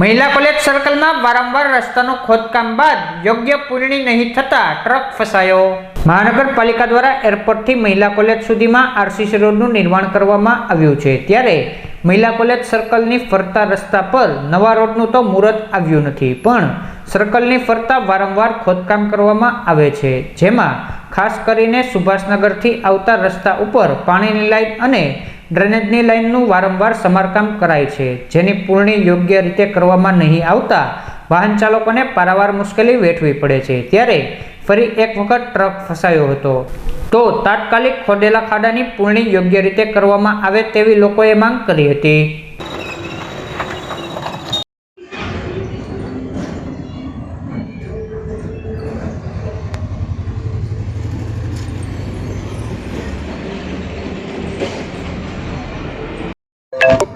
મહિલા કોલેજ સર્કલમાં વારંવાર રસ્તાનું ખોદકામ બાદ યોગ્ય પૂરણી નહીં થતા ટ્રક ફસાયો. મહાનગરપાલિકા દ્વારા એરપોર્ટથી મહિલા કોલેજ સુધીમાં આરસીસી રોડનું નિર્માણ કરવામાં આવ્યું છે. ત્યારે મહિલા કોલેજ સર્કલની ફરતા રસ્તા પર નવા રોડનું તો મુહૂર્ત આવ્યું નથી, પણ સર્કલની ફરતા વારંવાર ખોદકામ કરવામાં આવે છે. જેમાં ખાસ કરીને સુભાષનગરથી આવતા રસ્તા ઉપર પાણીની લાઈન અને ડ્રેનેજની લાઇનનું વારંવાર સમારકામ કરાય છે. જેની પૂર્ણી યોગ્ય રીતે કરવામાં નહીં આવતા વાહન ચાલકોને પારાવાર મુશ્કેલી વેઠવી પડે છે. ત્યારે ફરી એક વખત ટ્રક ફસાયો હતો. તો તાત્કાલિક ખોદેલા ખાડાની પૂર્ણી યોગ્ય રીતે કરવામાં આવે તેવી લોકોએ માંગ કરી હતી. you.